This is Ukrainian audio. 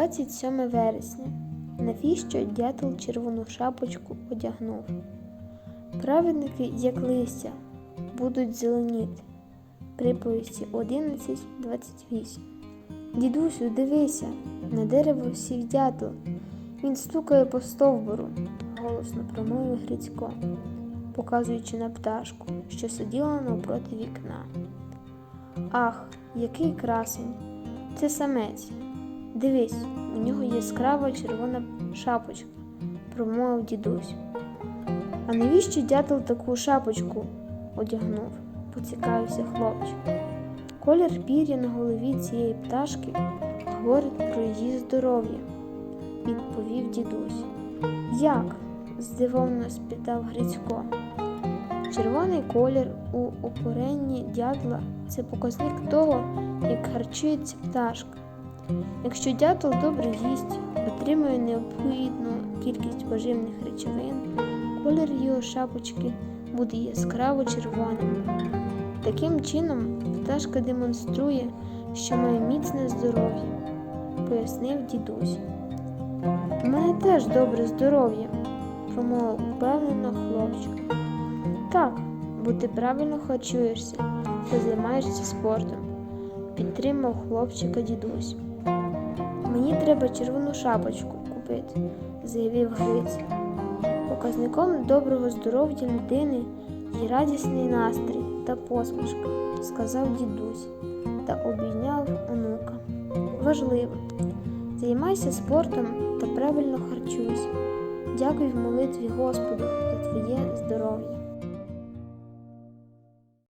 27 вересня. Навіщо дятел червону шапочку одягнув? Праведники, як листя, будуть зеленіти. Приповісті 11.28. Дідусю, дивися, на дерево сів дятел. Він стукає по стовбуру, голосно промовив Грицько, показуючи на пташку, що сиділа навпроти вікна. Ах, який красень! Це самець. Дивись, у нього яскрава червона шапочка, промовив дідусь. А навіщо дятел таку шапочку одягнув? поцікавився хлопчик. Колір пір'я на голові цієї пташки говорить про її здоров'я, відповів дідусь. Як? здивовано спитав Грицько. Червоний колір у опоренні дятла це показник того, як харчується пташка. Якщо дятел добре їсть, отримує необхідну кількість поживних речовин, колір його шапочки буде яскраво червоним. Таким чином, пташка демонструє, що має міцне здоров'я, пояснив дідусь. У мене теж добре здоров'я, промовив упевнено хлопчик. Так, бо ти правильно харчуєшся та займаєшся спортом, підтримав хлопчика дідусь. Мені треба червону шапочку купити, заявив Гриць. Показником доброго здоров'я людини є радісний настрій та посмішка, сказав дідусь та обійняв онука. Важливо. Займайся спортом та правильно харчуйся. Дякуй в молитві Господу.